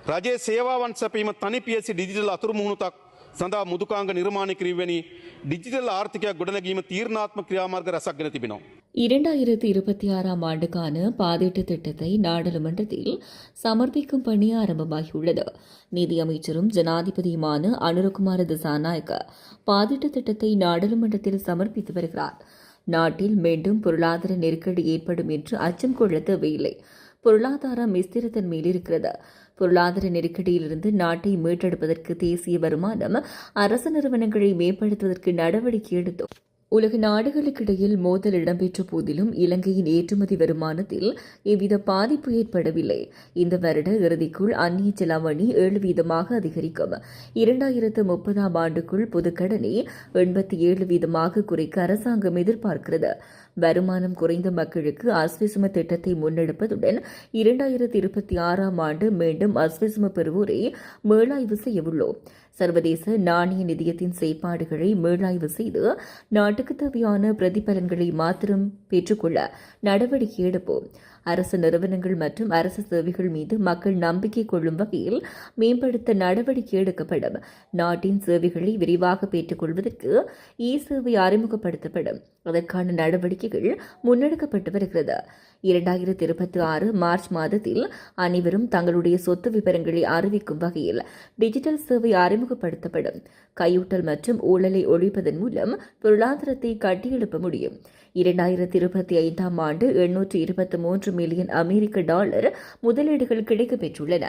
රජයේ සේවාවන් සැපීම තනි පියසි ඩිජිටල් අතුරු මුහුණුතක් සඳහා මුදුකාංග නිර්මාණය කිරීමවැනි ඩිජිටල් ආර්ථිකයක් ගොඩනැගීම තීරණාත්ම ක්‍රියාමාර්ග රැසක් ගෙන තිබෙනවා. இரண்டாயிரத்தி இருபத்தி ஆறாம் ஆண்டுக்கான பாதீட்டு திட்டத்தை நாடாளுமன்றத்தில் சமர்ப்பிக்கும் பணி ஆரம்பமாகியுள்ளது நிதியமைச்சரும் ஜனாதிபதியுமான அனுரகுமார திசாநாயக்க பாதீட்டு திட்டத்தை நாடாளுமன்றத்தில் சமர்ப்பித்து வருகிறார் நாட்டில் மீண்டும் பொருளாதார நெருக்கடி ஏற்படும் என்று அச்சம் கொள்ள தேவையில்லை பொருளாதாரம் மிஸ்திரத்தன்மையில் இருக்கிறது. பொருளாதார நெருக்கடியிலிருந்து நாட்டை மீட்டெடுப்பதற்கு தேசிய வருமானம் அரசு நிறுவனங்களை மேம்படுத்துவதற்கு நடவடிக்கை எடுத்தோம். உலக நாடுகளுக்கிடையில் மோதல் இடம்பெற்ற போதிலும் இலங்கையின் ஏற்றுமதி வருமானத்தில் எவ்வித பாதிப்பு ஏற்படவில்லை. இந்த வருட இறுதிக்குள் அந்நிய செலாவணி ஏழு வீதமாக அதிகரிக்கும். இரண்டாயிரத்து முப்பதாம் ஆண்டுக்குள் பொதுக்கடனை எண்பத்தி ஏழு வீதமாக குறைக்க அரசாங்கம் எதிர்பார்க்கிறது. வருமானம் குறைந்த மக்களுக்கு அஸ்விசும திட்டத்தை முன்னெடுப்பதுடன் இரண்டாயிரத்தி இருபத்தி ஆறாம் ஆண்டு மீண்டும் அஸ்விசும பெறுவோரை மேலாய்வு செய்யவுள்ளோம் சர்வதேச நாணய நிதியத்தின் செயற்பாடுகளை மேலாய்வு செய்து நாட்டு நாட்டுக்கு தேவையான பிரதிபலன்களை மாத்திரம் பெற்றுக்கொள்ள நடவடிக்கை எடுப்போம். அரசு நிறுவனங்கள் மற்றும் அரசு சேவைகள் மீது மக்கள் நம்பிக்கை கொள்ளும் வகையில் மேம்படுத்த நடவடிக்கை எடுக்கப்படும். நாட்டின் சேவைகளை விரிவாக பெற்றுக்கொள்வதற்கு இ சேவை அறிமுகப்படுத்தப்படும். அதற்கான நடவடிக்கைகள் முன்னெடுக்கப்பட்டு வருகிறது இரண்டாயிரத்தி இருபத்தி ஆறு மார்ச் மாதத்தில் அனைவரும் தங்களுடைய சொத்து விவரங்களை அறிவிக்கும் வகையில் டிஜிட்டல் சேவை அறிமுகப்படுத்தப்படும். கையூட்டல் மற்றும் ஊழலை ஒழிப்பதன் மூலம் பொருளாதாரத்தை கட்டியெழுப்ப முடியும். இரண்டாயிரத்தி இருபத்தி ஐந்தாம் ஆண்டு எண்ணூற்று இருபத்தி மூன்று மில்லியன் அமெரிக்க டாலர் முதலீடுகள் கிடைக்கப் பெற்றுள்ளன